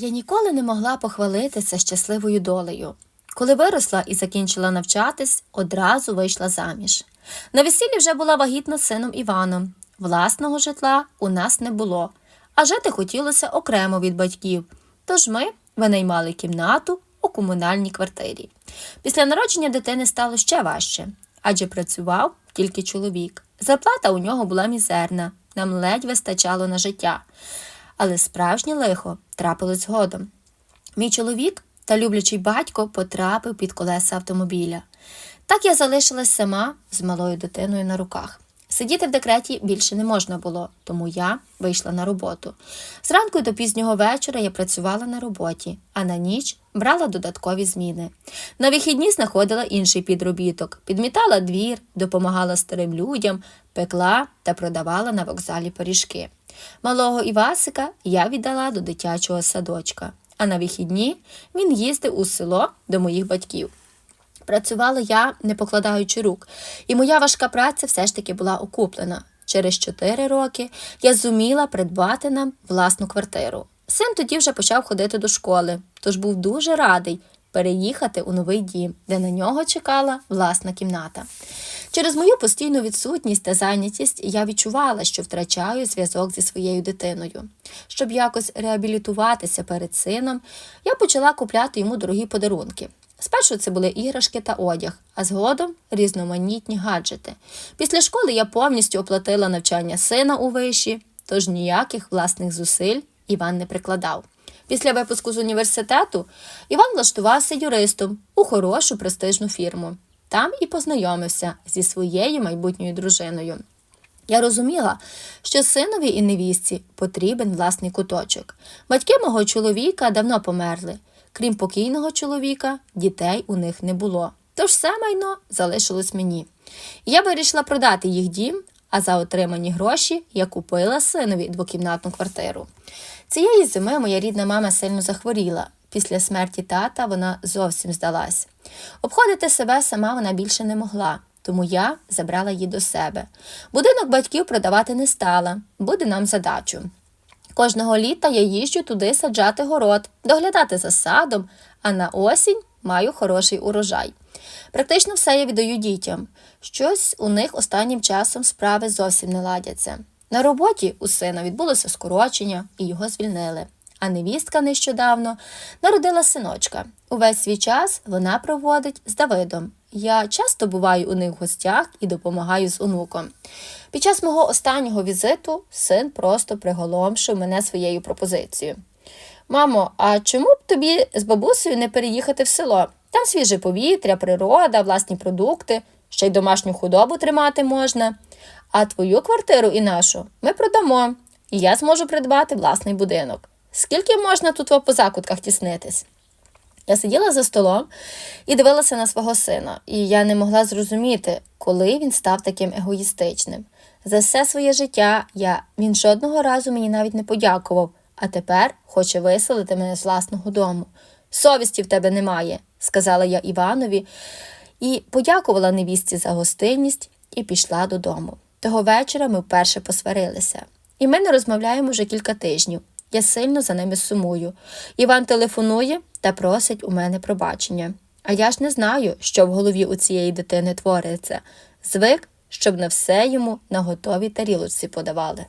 Я ніколи не могла похвалитися щасливою долею. Коли виросла і закінчила навчатись, одразу вийшла заміж. На весіллі вже була вагітна сином Іваном. Власного житла у нас не було, а жити хотілося окремо від батьків. Тож ми винаймали кімнату у комунальній квартирі. Після народження дитини стало ще важче, адже працював тільки чоловік. Зарплата у нього була мізерна, нам ледь вистачало на життя. Але справжнє лихо трапилось згодом. Мій чоловік та люблячий батько потрапив під колеса автомобіля. Так я залишилась сама з малою дитиною на руках. Сидіти в декреті більше не можна було, тому я вийшла на роботу. Зранку до пізнього вечора я працювала на роботі, а на ніч брала додаткові зміни. На вихідні знаходила інший підробіток, підмітала двір, допомагала старим людям, пекла та продавала на вокзалі пиріжки. Малого Івасика я віддала до дитячого садочка, а на вихідні він їздив у село до моїх батьків. Працювала я, не покладаючи рук, і моя важка праця все ж таки була окуплена. Через чотири роки я зуміла придбати нам власну квартиру. Син тоді вже почав ходити до школи, тож був дуже радий переїхати у новий дім, де на нього чекала власна кімната. Через мою постійну відсутність та зайнятість я відчувала, що втрачаю зв'язок зі своєю дитиною. Щоб якось реабілітуватися перед сином, я почала купляти йому дорогі подарунки. Спершу це були іграшки та одяг, а згодом різноманітні гаджети. Після школи я повністю оплатила навчання сина у виші, тож ніяких власних зусиль Іван не прикладав. Після випуску з університету Іван влаштувався юристом у хорошу престижну фірму. Там і познайомився зі своєю майбутньою дружиною. Я розуміла, що синові і невістці потрібен власний куточок. Батьки мого чоловіка давно померли. Крім покійного чоловіка, дітей у них не було. Тож все майно залишилось мені. Я вирішила продати їх дім, а за отримані гроші я купила синові двокімнатну квартиру. Цієї зими моя рідна мама сильно захворіла. Після смерті тата вона зовсім здалась. Обходити себе сама вона більше не могла, тому я забрала її до себе. Будинок батьків продавати не стала, буде нам задачу. Кожного літа я їжджу туди саджати город, доглядати за садом, а на осінь маю хороший урожай. Практично все я віддаю дітям. Щось у них останнім часом справи зовсім не ладяться. На роботі у сина відбулося скорочення і його звільнили. А невістка нещодавно народила синочка. Увесь свій час вона проводить з Давидом. Я часто буваю у них в гостях і допомагаю з онуком. Під час мого останнього візиту син просто приголомшив мене своєю пропозицією. Мамо, а чому б тобі з бабусею не переїхати в село? Там свіже повітря, природа, власні продукти, ще й домашню худобу тримати можна. А твою квартиру і нашу ми продамо, і я зможу придбати власний будинок. Скільки можна тут по закутках тіснитись? Я сиділа за столом і дивилася на свого сина, і я не могла зрозуміти, коли він став таким егоїстичним. За все своє життя я він жодного разу мені навіть не подякував, а тепер хоче виселити мене з власного дому. Совісті в тебе немає, сказала я Іванові і подякувала невістці за гостинність і пішла додому. Того вечора ми вперше посварилися, і ми не розмовляємо вже кілька тижнів. Я сильно за ними сумую. Іван телефонує та просить у мене пробачення. А я ж не знаю, що в голові у цієї дитини твориться. Звик, щоб на все йому на готовій тарілочці подавали.